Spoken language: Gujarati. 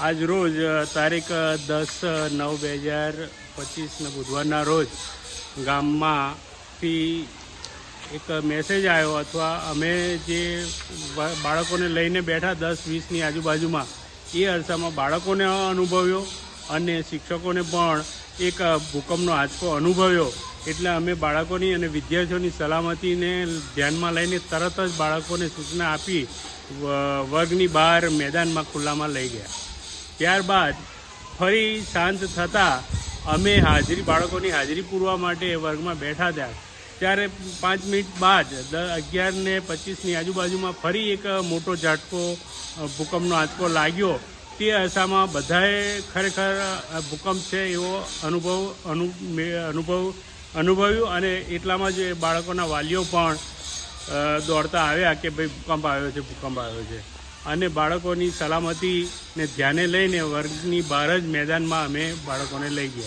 આજ રોજ તારીખ દસ નવ બે હજાર પચીસને બુધવારના રોજ ગામમાંથી એક મેસેજ આવ્યો અથવા અમે જે બાળકોને લઈને બેઠા દસ વીસની આજુબાજુમાં, એ અરસામાં બાળકોને અનુભવ્યો અને શિક્ષકોને પણ એક ભૂકંપનો આંચકો અનુભવ્યો. એટલે અમે બાળકોની અને વિદ્યાર્થીઓની સલામતીને ધ્યાનમાં લઈને તરત જ બાળકોને સૂચના આપી વર્ગની બહાર મેદાનમાં ખુલ્લામાં લઈ ગયા. ત્યારબાદ ફરી શાંત થતાં અમે હાજરી, બાળકોની હાજરી પૂરવા માટે વર્ગમાં બેઠા હતા ત્યારે પાંચ મિનિટ બાદ અગિયાર ને પચીસની આજુબાજુમાં ફરી એક મોટો ઝાટકો ભૂકંપનો આંચકો લાગ્યો. તે અરસામાં બધાએ ખરેખર ભૂકંપ છે એવો અનુભવ અનુભવ, અનુભવ્યું અને એટલામાં જ બાળકોના વાલીઓ પણ દોડતા આવ્યા કે ભાઈ ભૂકંપ આવ્યો છે, ભૂકંપ આવ્યો છે. અને બાળકોની સલામતીને ધ્યાને લઈને વર્ગની બહાર જ મેદાનમાં અમે બાળકોને લઈ ગયા.